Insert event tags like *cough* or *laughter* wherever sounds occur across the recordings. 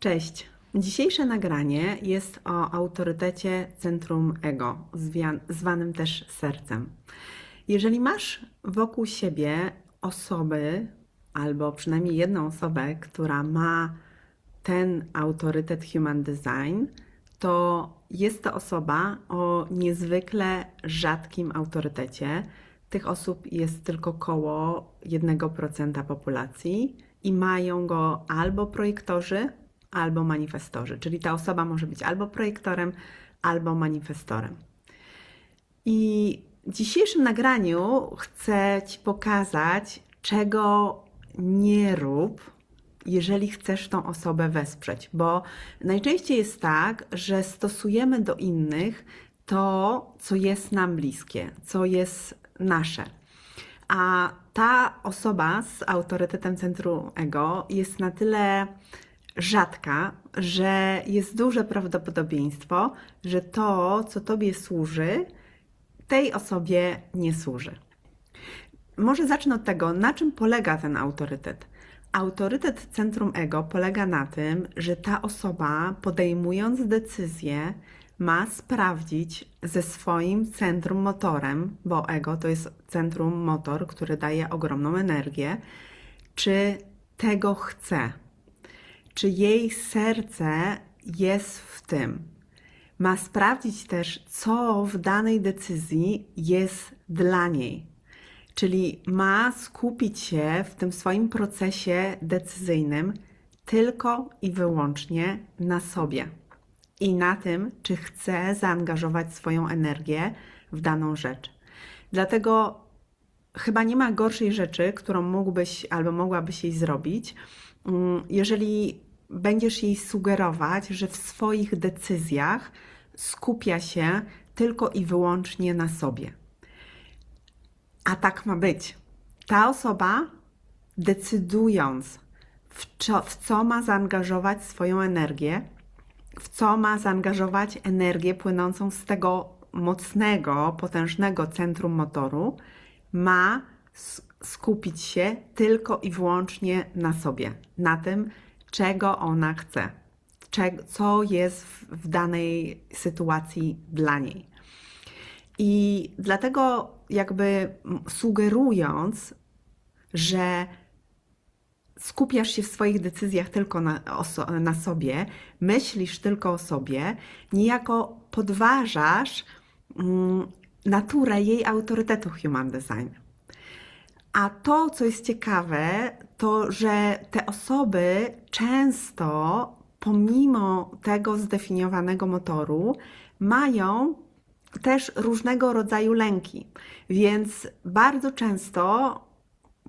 Cześć. Dzisiejsze nagranie jest o autorytecie centrum ego, zwanym też sercem. Jeżeli masz wokół siebie osoby, albo przynajmniej jedną osobę, która ma ten autorytet Human Design, to jest to osoba o niezwykle rzadkim autorytecie. Tych osób jest tylko około 1% populacji i mają go albo projektorzy, albo manifestorzy. Czyli ta osoba może być albo projektorem, albo manifestorem. I w dzisiejszym nagraniu chcę Ci pokazać, czego nie rób, jeżeli chcesz tą osobę wesprzeć, bo najczęściej jest tak, że stosujemy do innych to, co jest nam bliskie, co jest nasze. A ta osoba z autorytetem centrum ego jest na tyle rzadka, że jest duże prawdopodobieństwo, że to, co tobie służy, tej osobie nie służy. Może zacznę od tego, na czym polega ten autorytet. Autorytet centrum ego polega na tym, że ta osoba, podejmując decyzję, ma sprawdzić ze swoim centrum motorem, bo ego to jest centrum motor, który daje ogromną energię, czy tego chce, czy jej serce jest w tym. Ma sprawdzić też, co w danej decyzji jest dla niej. Czyli ma skupić się w tym swoim procesie decyzyjnym tylko i wyłącznie na sobie i na tym, czy chce zaangażować swoją energię w daną rzecz. Dlatego chyba nie ma gorszej rzeczy, którą mógłbyś albo mogłabyś jej zrobić, mm, jeżeli będziesz jej sugerować, że w swoich decyzjach skupia się tylko i wyłącznie na sobie. A tak ma być. Ta osoba, decydując, w co, w co ma zaangażować swoją energię, w co ma zaangażować energię płynącą z tego mocnego, potężnego centrum motoru, ma skupić się tylko i wyłącznie na sobie, na tym, czego ona chce, co jest w, danej sytuacji dla niej. I dlatego, jakby sugerując, że skupiasz się w swoich decyzjach tylko na, na sobie, myślisz tylko o sobie, niejako podważasz mm, naturę jej autorytetu Human Design. A to, co jest ciekawe, to że te osoby często, pomimo tego zdefiniowanego motoru, mają też różnego rodzaju lęki. Więc bardzo często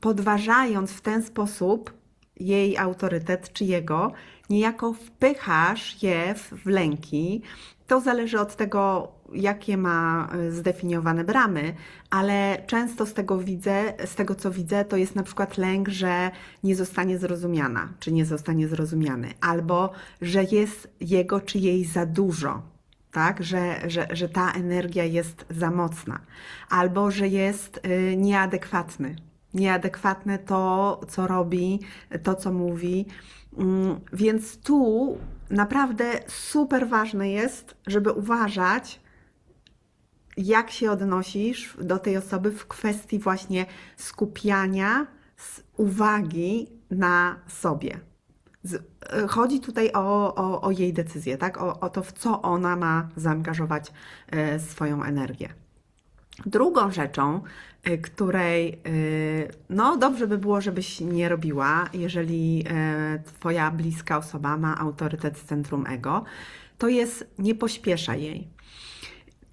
podważając w ten sposób jej autorytet czy jego, niejako wpychasz je w, lęki. To zależy od tego, jakie ma y, zdefiniowane bramy, ale często z tego widzę, z tego co widzę, to jest na przykład lęk, że nie zostanie zrozumiana, czy nie zostanie zrozumiany, albo że jest jego czy jej za dużo tak, że, że, że ta energia jest za mocna, albo że jest y, nieadekwatny. Nieadekwatne to, co robi, to, co mówi. Mm, Więc tu naprawdę super ważne jest, żeby uważać, jak się odnosisz do tej osoby w kwestii właśnie skupiania uwagi na sobie. Y, chodzi tutaj o, o, o jej decyzję, tak? O, o to, w co ona ma zaangażować e, swoją energię. Drugą rzeczą, y, której y, no dobrze by było, żebyś nie robiła, jeżeli e, Twoja bliska osoba ma autorytet z centrum ego, to jest nie pośpiesza jej.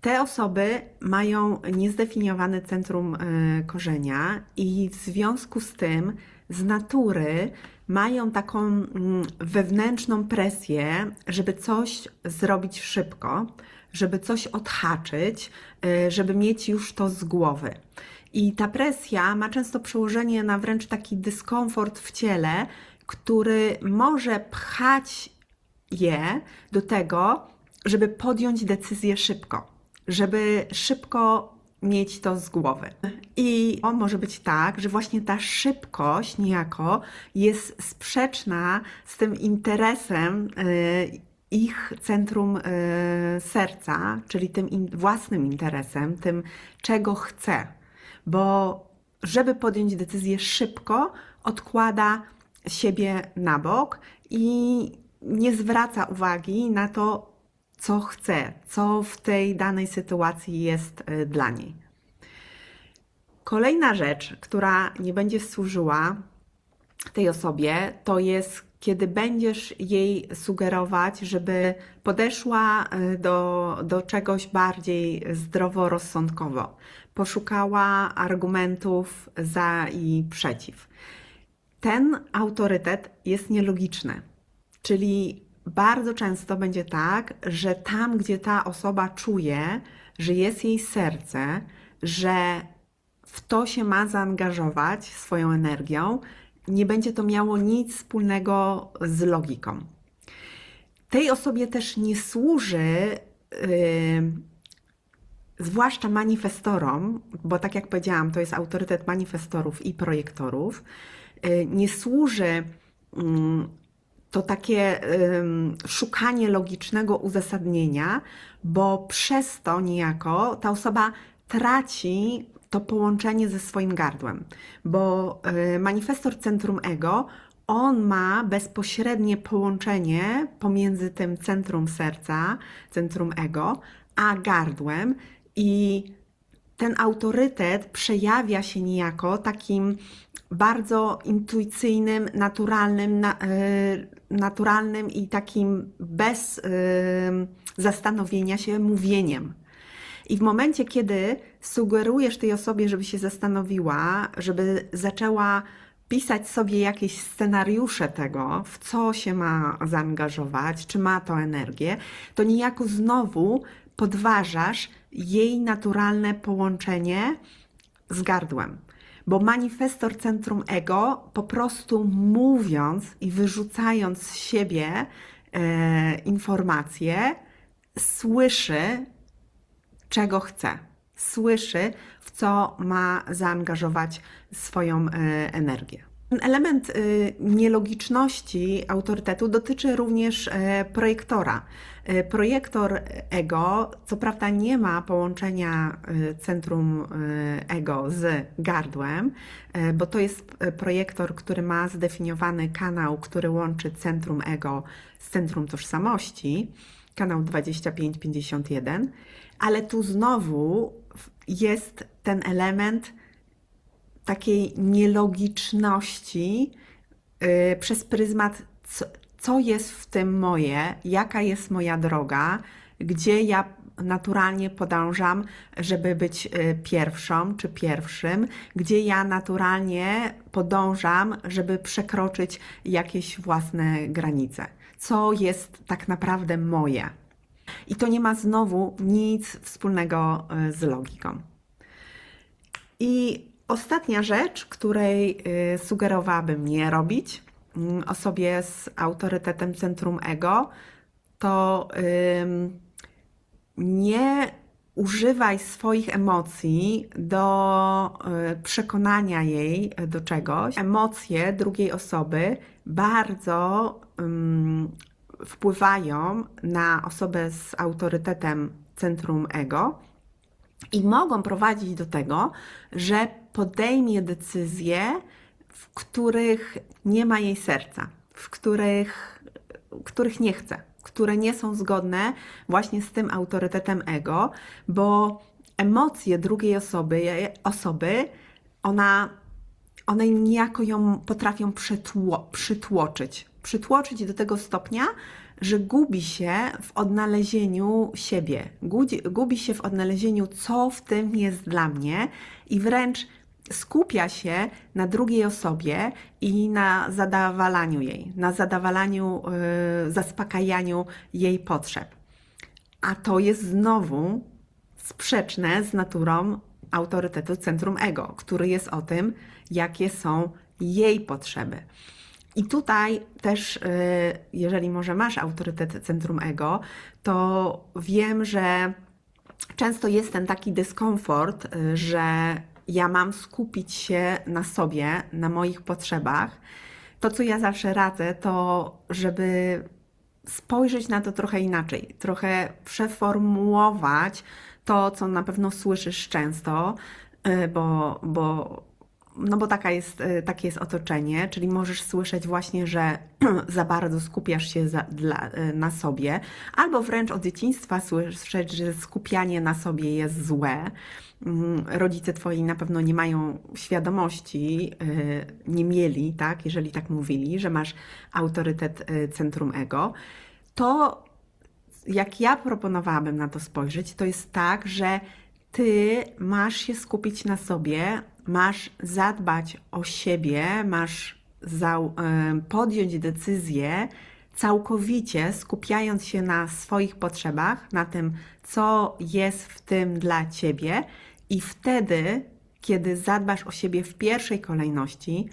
Te osoby mają niezdefiniowane centrum e, korzenia i w związku z tym z natury mają taką mm, wewnętrzną presję, żeby coś zrobić szybko, żeby coś odhaczyć, e, żeby mieć już to z głowy. I ta presja ma często przełożenie na wręcz taki dyskomfort w ciele, który może pchać je do tego, żeby podjąć decyzję szybko, żeby szybko mieć to z głowy. I może być tak, że właśnie ta szybkość niejako jest sprzeczna z tym interesem y, ich centrum y, serca, czyli tym własnym interesem, tym czego chce. Bo żeby podjąć decyzję szybko, odkłada siebie na bok i nie zwraca uwagi na to, co chce, co w tej danej sytuacji jest y, dla niej. Kolejna rzecz, która nie będzie służyła tej osobie, to jest kiedy będziesz jej sugerować, żeby podeszła y, do, do czegoś bardziej zdroworozsądkowo, poszukała argumentów za i przeciw. Ten autorytet jest nielogiczny, czyli bardzo często będzie tak, że tam, gdzie ta osoba czuje, że jest jej serce, że w to się ma zaangażować swoją energią, nie będzie to miało nic wspólnego z logiką. Tej osobie też nie służy, yy, zwłaszcza manifestorom, bo tak jak powiedziałam, to jest autorytet manifestorów i projektorów, yy, nie służy yy, to takie szukanie logicznego uzasadnienia, bo przez to niejako ta osoba traci to połączenie ze swoim gardłem, bo y, manifestor centrum ego on ma bezpośrednie połączenie pomiędzy tym centrum serca, centrum ego, a gardłem i ten autorytet przejawia się niejako takim bardzo intuicyjnym, naturalnym, na, y, naturalnym i takim bez y, zastanowienia się mówieniem. I w momencie, kiedy sugerujesz tej osobie, żeby się zastanowiła, żeby zaczęła pisać sobie jakieś scenariusze tego, w co się ma zaangażować, czy ma to energię, to niejako znowu podważasz jej naturalne połączenie z gardłem. Bo manifestor centrum ego, po prostu mówiąc i wyrzucając z siebie e, informacje, słyszy czego chce, słyszy, w co ma zaangażować swoją e, energię. Ten element e, nielogiczności autorytetu dotyczy również e, projektora. Projektor ego, co prawda, nie ma połączenia centrum ego z gardłem, bo to jest projektor, który ma zdefiniowany kanał, który łączy centrum ego z centrum tożsamości, kanał 2551 ale tu znowu jest ten element takiej nielogiczności yy, przez pryzmat, co, co jest w tym moje, jaka jest moja droga, gdzie ja naturalnie podążam, żeby być y, pierwszą czy pierwszym, gdzie ja naturalnie podążam, żeby przekroczyć jakieś własne granice. Co jest tak naprawdę moje. I to nie ma znowu nic wspólnego e, z logiką. I ostatnia rzecz, której e, sugerowałabym nie robić mm, osobie z autorytetem centrum ego, to nie używaj swoich emocji do e, przekonania jej do czegoś. Emocje drugiej osoby bardzo wpływają na osobę z autorytetem centrum ego i mogą prowadzić do tego, że podejmie decyzje, w których nie ma jej serca, w których, których nie chce, które nie są zgodne właśnie z tym autorytetem ego, bo emocje drugiej osoby, osoby ona, one niejako ją potrafią przytło, przytłoczyć, przytłoczyć do tego stopnia, że gubi się w odnalezieniu siebie, gubi, gubi się w odnalezieniu, co w tym jest dla mnie i wręcz skupia się na drugiej osobie i na zadawalaniu jej, na zadawalaniu, yy, zaspokajaniu jej potrzeb. A to jest znowu sprzeczne z naturą autorytetu centrum ego, który jest o tym, jakie są jej potrzeby. I tutaj też, y, jeżeli może masz autorytet centrum ego, to wiem, że często jest ten taki dyskomfort, y, że ja mam skupić się na sobie, na moich potrzebach. To, co ja zawsze radzę, to żeby spojrzeć na to trochę inaczej, trochę przeformułować to, co na pewno słyszysz często, y, bo, bo, no bo taka jest, y, takie jest otoczenie, czyli możesz słyszeć właśnie, że *clears throat* za bardzo skupiasz się za, dla, y, na sobie, albo wręcz od dzieciństwa słyszeć, że skupianie na sobie jest złe. Mm, Rodzice twoi na pewno nie mają świadomości, y, nie mieli, tak, jeżeli tak mówili, że masz autorytet centrum ego. To jak ja proponowałabym na to spojrzeć, to jest tak, że ty masz się skupić na sobie, masz zadbać o siebie, masz podjąć decyzję całkowicie skupiając się na swoich potrzebach, na tym, co jest w tym dla ciebie, i wtedy, kiedy zadbasz o siebie w pierwszej kolejności,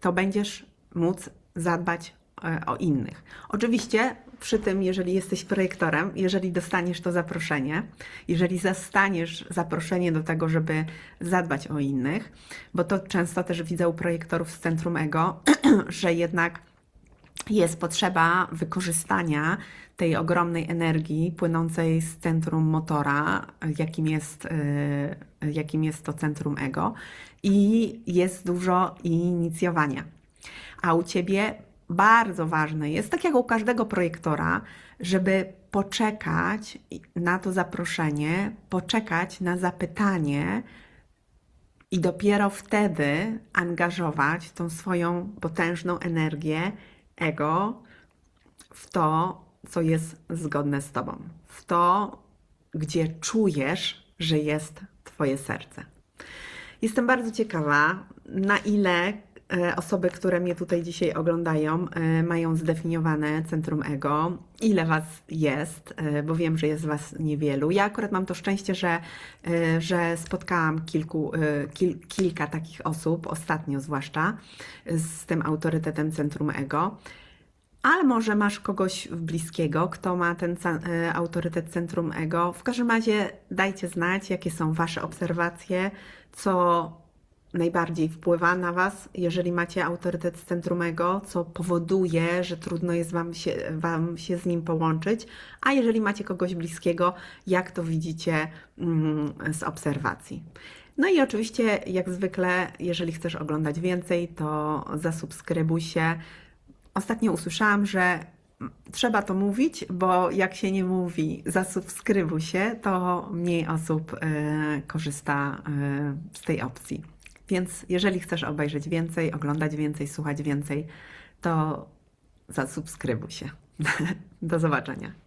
to będziesz móc zadbać e, o innych. Oczywiście przy tym, jeżeli jesteś projektorem, jeżeli dostaniesz to zaproszenie, jeżeli zastaniesz zaproszenie do tego, żeby zadbać o innych, bo to często też widzę u projektorów z centrum ego, *clears throat* że jednak jest potrzeba wykorzystania tej ogromnej energii płynącej z centrum motora, jakim jest, y, jakim jest to centrum ego, i jest dużo inicjowania. A u ciebie bardzo ważne jest, tak jak u każdego projektora, żeby poczekać na to zaproszenie, poczekać na zapytanie, i dopiero wtedy angażować tą swoją potężną energię ego w to, co jest zgodne z Tobą, w to, gdzie czujesz, że jest Twoje serce. Jestem bardzo ciekawa, na ile osoby, które mnie tutaj dzisiaj oglądają, e, mają zdefiniowane centrum ego, ile Was jest, e, bo wiem, że jest Was niewielu. Ja akurat mam to szczęście, że, e, że spotkałam kilku, e, kil, kilka takich osób, ostatnio zwłaszcza, z tym autorytetem centrum ego. Ale może masz kogoś bliskiego, kto ma ten e, autorytet centrum ego. W każdym razie dajcie znać, jakie są Wasze obserwacje, co najbardziej wpływa na Was, jeżeli macie autorytet z centrum ego, co powoduje, że trudno jest wam się, wam się z nim połączyć, a jeżeli macie kogoś bliskiego, jak to widzicie mm, z obserwacji. No i oczywiście, jak zwykle, jeżeli chcesz oglądać więcej, to zasubskrybuj się. Ostatnio usłyszałam, że trzeba to mówić, bo jak się nie mówi zasubskrybuj się, to mniej osób e, korzysta e, z tej opcji. Więc jeżeli chcesz obejrzeć więcej, oglądać więcej, słuchać więcej, to zasubskrybuj się. *laughs* Do zobaczenia.